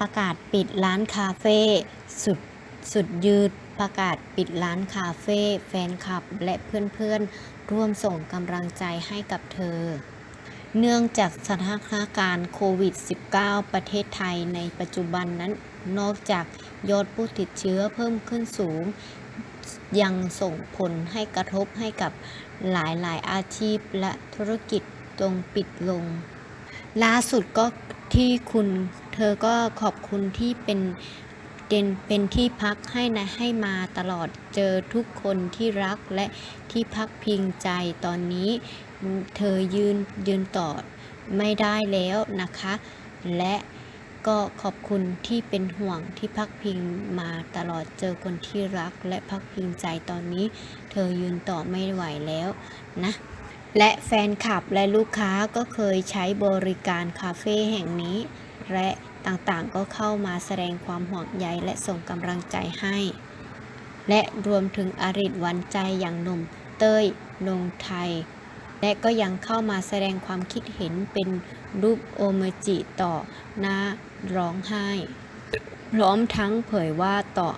ประกาศปิดร้านคาเฟ่สุดสุดยืดประกาศปิดร้านคาเฟ่แฟนคลับและเพื่อนๆ ร่วมส่งกำลังใจให้กับเธอ เนื่องจากสถานการณ์โควิด -19 ประเทศไทยในปัจจุบันนั้น นอกจากยอดผู้ติดเชื้อเพิ่มขึ้นสูง ยังส่งผลให้กระทบให้กับหลายๆ อาชีพและธุรกิจตรงปิดลง ล่าสุดก็ที่คุณ อก็ขอบคุณที่เป็นเป็นเป็นที่พักให้นะให้มาตลอดเจอทุกคนที่รักและที่พักพิงใจตอนนี้เธอยืนยืนต่อไม่ได้แล้วนะคะ และก็ขอบคุณที่เป็นห่วงที่พักพิงมาตลอดเจอคนที่รักและพักพิงใจตอนนี้ เธอยืนต่อไม่ไหวแล้วนะ และแฟนคลับและลูกค้าก็เคยใช้บริการคาเฟ่แห่งนี้ และต่างๆก็เข้ามาแสดงความห่วงใยและส่งกำลังใจให้ และรวมถึงอริตวันใจอย่างหนุ่มเต้ยนงไทย และก็ยังเข้ามาแสดงความคิดเห็นเป็นรูปโอเมจิต่อหน้าร้องไห้ พร้อมทั้งเผยว่าต่อ